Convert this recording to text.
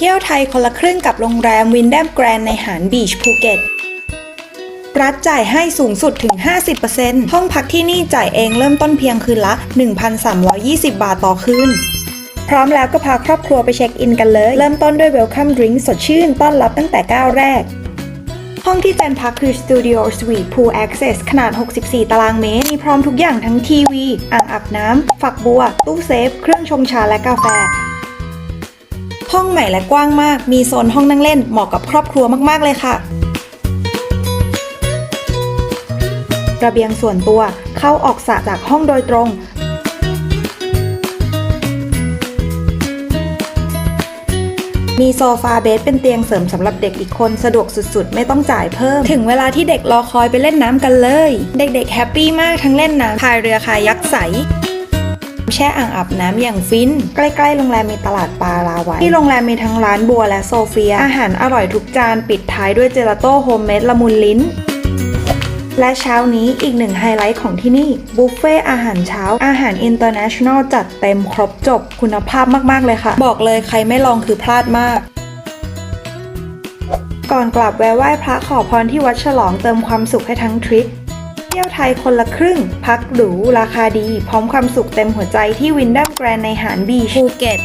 เที่ยวไทยคนละครึ่งกับโรงแรมวินแดมแกรนในหาดบีชภูเก็ต รัฐจ่ายให้สูงสุดถึง 50%ห้องพักที่นี่จ่ายเองเริ่มต้นเพียงคืนละ 1,320 บาทต่อคืน พร้อมแล้วก็พาครอบครัวไปเช็คอินกันเลย เริ่มต้นด้วย Welcome Drink สดชื่นต้อนรับตั้งแต่ก้าวแรกห้องที่แจนพักคือ Studio Suite Pool Access ขนาด 64 ตารางเมตร มีพร้อมทุกอย่างทั้งทีวี อ่างอาบน้ำ ฝักบัว ตู้เซฟ เครื่องชงชาและกาแฟ ห้องใหม่และกว้างมาก มีโซนห้องนั่งเล่นเหมาะกับครอบครัวมากๆเลยค่ะ ระเบียงส่วนตัวเข้าออกสระจากห้องโดยตรง มีโซฟาเบดเป็นเตียงเสริมสำหรับเด็กอีกคนสะดวกสุดๆ ไม่ต้องจ่ายเพิ่ม ถึงเวลาที่เด็กรอคอยไปเล่นน้ำกันเลย เด็กๆแฮปปี้มากทั้งเล่นน้ำพายเรือคายักใส แช่อ่างอาบน้ำอย่างฟิน ใกล้ๆโรงแรมมีตลาดปลาลาไว้ที่โรงแรมมีทั้งร้านบัวและโซเฟีย อาหารอร่อยทุกจานปิดท้ายด้วยเจลาโต้โฮมเมดละมุนลิ้นและเช้านี้อีกหนึ่งไฮไลท์ของที่นี่ บุฟเฟ่อาหารเช้า อาหารอินเตอร์เนชั่นแนลจัดเต็มครบจบคุณภาพมาก ๆ เลยค่ะ บอกเลยใครไม่ลองคือพลาดมาก ก่อนกลับแวะไหว้พระขอพรที่วัดฉลองเติมความสุขให้ทั้งทริป ที่ยวไทยคนละครึ่ง พักหรู ราคาดี พร้อมความสุขเต็มหัวใจที่วินดัมแกรนในหาดบีชภูเก็ต